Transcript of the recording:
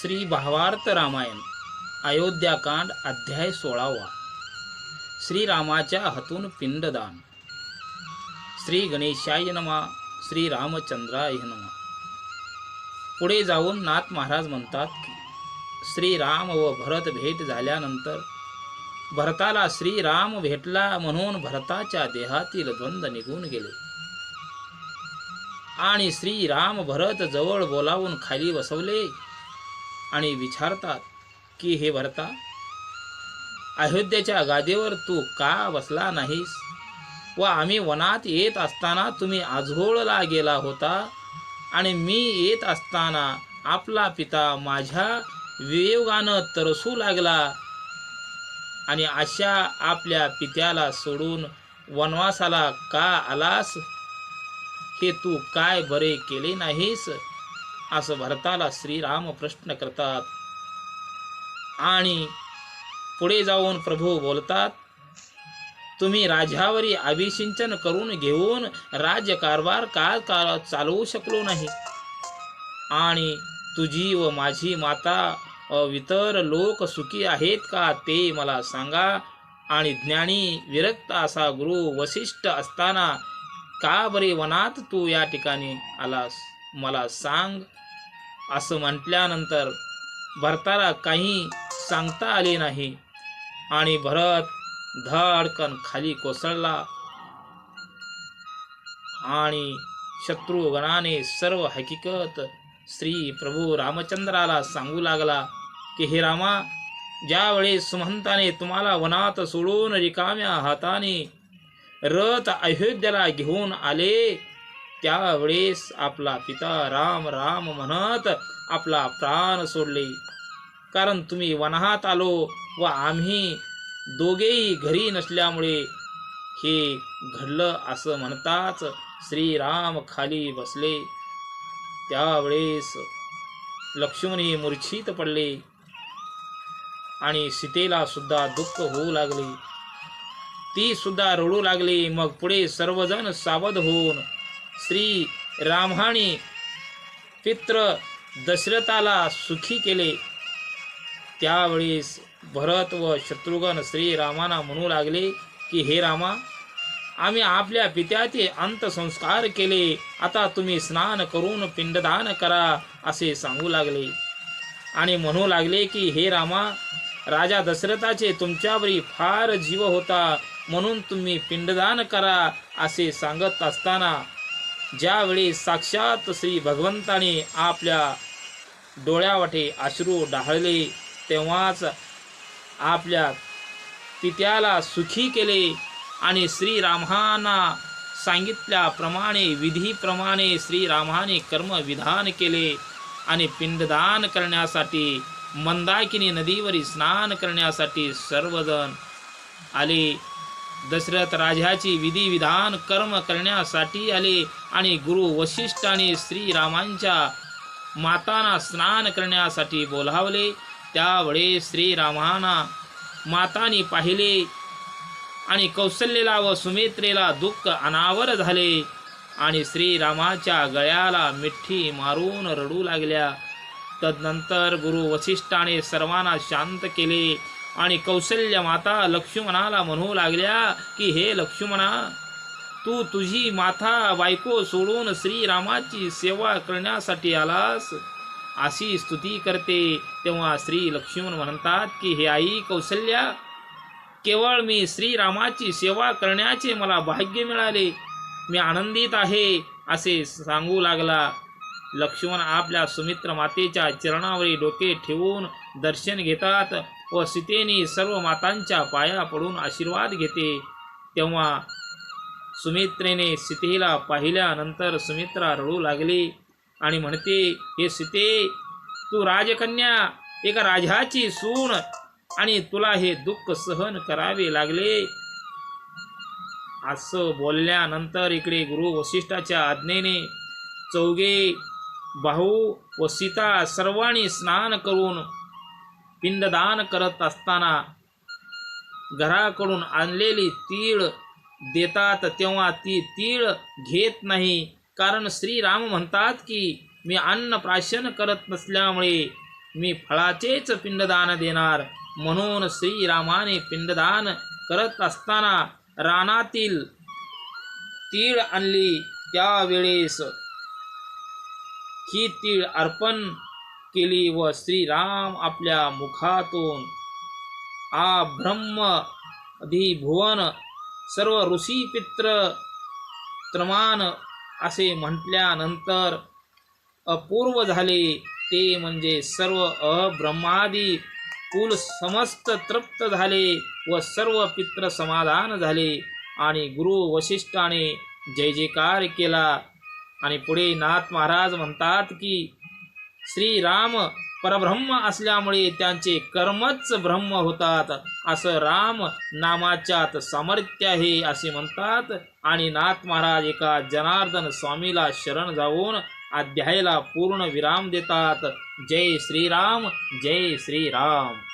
श्री भावार्थ रामायण अयोध्याकांड अध्याय सोळावा. श्रीरामाच्या हातून पिंडदान. श्री गणेशाय नमा श्री रामचंद्राय नमा. पुढे जाऊन नाथ महाराज म्हणतात की श्रीराम व भरत भेट झाल्यानंतर भरताला श्रीराम भेटला म्हणून भरताच्या देहातील द्वंद्व निघून गेले. आणि श्रीराम भरत जवळ बोलावून खाली बसवले आणि विचारतात की हे भरता अयोध्येच्या गादीवर तू का बसला नाहीस? व आम्ही वनात येत असताना तुम्ही आझोळला गेला होता आणि मी येत असताना आपला पिता माझ्या वियोगानं तरसू लागला आणि अशा आपल्या पित्याला सोडून वनवासाला का आलास? हे तू काय बरे केले नाहीस? असं भरताला श्रीराम प्रश्न करतात. आणि पुढे जाऊन प्रभू बोलतात तुम्ही राजावरी अभिसिंचन करून घेऊन राज्यकारभार का का चालवू शकलो नाही. आणि तुझी व माझी माता इतर लोक सुखी आहेत का ते मला सांगा. आणि ज्ञानी विरक्त असा गुरु वशिष्ठ असताना का बरे वनात तू या ठिकाणी आलास? मला सांग. असं म्हटल्यानंतर भरताला काही सांगता आले नाही. आणि भरत धडकन खाली कोसळला. आणि शत्रुगणाने सर्व हकीकत श्री प्रभू रामचंद्राला सांगू लागला की हे रामा ज्यावेळेस सुमंताने तुम्हाला वनात सोडून रिकाम्या हाताने रथ अयोध्येला घेऊन आले त्यावेळेस आपला पिता राम राम म्हणत आपला प्राण सोडले. कारण तुम्ही वनात आलो व आम्ही दोघेही घरी नसल्यामुळे हे घडलं असं म्हणताच श्रीराम खाली बसले. त्यावेळेस लक्ष्मणी मूर्छित पडले आणि सीतेला सुद्धा दुःख होऊ लागले. ती सुद्धा रडू लागली. मग पुढे सर्वजण सावध होऊन श्री रामाने पित्र दशरथाला सुखी केले. त्यावेळेस भरत व शत्रुघ्न श्रीरामाना म्हणू लागले की हे रामा आम्ही आपल्या पित्याचे अंतसंस्कार केले. आता तुम्ही स्नान करून पिंडदान करा असे सांगू लागले. आणि म्हणू लागले की हे रामा राजा दशरथाचे तुमच्यावरी फार जीव होता. म्हणून तुम्ही पिंडदान करा असे सांगत असताना ज्यावेळी साक्षात श्री भगवंताने आपल्या डोळ्यावाटे अश्रू डाळले तेव्हाच आपल्या पित्याला सुखी केले आणि श्रीरामांना सांगितल्याप्रमाणे विधीप्रमाणे श्रीरामाने कर्मविधान केले आणि पिंडदान करण्यासाठी मंदाकिनी नदीवरील स्नान करण्यासाठी सर्वजण आले. दशरथ राजाची विधिविधान कर्म करण्यासाठी आले आणि गुरु वशिष्ठाने श्रीरामांच्या मातांना स्नान करण्यासाठी बोलावले. त्यावेळेस श्रीरामांना मातानी पाहिले आणि कौशल्यला व सुमित्रेला दुःख अनावर झाले आणि श्रीरामाच्या गळ्याला मिठी मारून रडू लागल्या. तदनंतर गुरु वशिष्ठाने सर्वांना शांत केले. आणि कौशल्य माता लक्ष्मणाला म्हणू लागल्या की हे लक्ष्मणा तू तुझी माता बायको सोडून श्रीरामाची सेवा करण्यासाठी आलास. अशी स्तुती करते. तेव्हा श्री लक्ष्मण म्हणतात की हे आई कौशल्या केवळ मी श्रीरामाची सेवा करण्याचे मला भाग्य मिळाले. मी आनंदित आहे असे सांगू लागला. लक्ष्मण आपल्या सुमित्र मातेच्या चरणावरी डोके ठेवून दर्शन घेतात. व सीतेने सर्व मातांच्या पाया पडून आशीर्वाद घेते. तेव्हा सुमित्रेने सीतेला पाहिल्यानंतर सुमित्रा रडू लागली आणि म्हणते हे सीते तू राजकन्या एका राजाची सून आणि तुला हे दुःख सहन करावे लागले. असं बोलल्यानंतर इकडे गुरु वसिष्ठाच्या आज्ञेने चौघे भाऊ व सीता सर्वांनी स्नान करून पिंडदान करत असताना घराकडून आणलेली तीळ देतात तेव्हा ती तीळ घेत नाही. कारण श्रीराम म्हणतात की मी अन्न प्राशन करत नसल्यामुळे मी फळाचेच पिंडदान देणार. म्हणून श्रीरामाने पिंडदान करत असताना रानातील तीळ आणली. त्यावेळेस ही तीळ अर्पण केली व श्रीराम आपल्या मुखातून. आ ब्रह्म अधिभुवन सर्व ऋषी पित्र त्रमान असे म्हटल्यानंतर अपूर्व झाले. ते म्हणजे सर्व अब्रह्मादी कुल समस्त तृप्त झाले व सर्व पित्र समाधान झाले आणि गुरु वशिष्ठाने जय जयकार केला. आणि पुढे नाथ महाराज म्हणतात की श्रीराम परब्रह्म असल्यामुळे त्यांचे कर्मच ब्रह्म होतात. असं राम नामाच्यात सामर्थ्य आहे असे म्हणतात. आणि नाथ महाराज एका जनार्दन स्वामीला शरण जाऊन अध्यायाला पूर्ण विराम देतात. जय श्रीराम जय श्रीराम.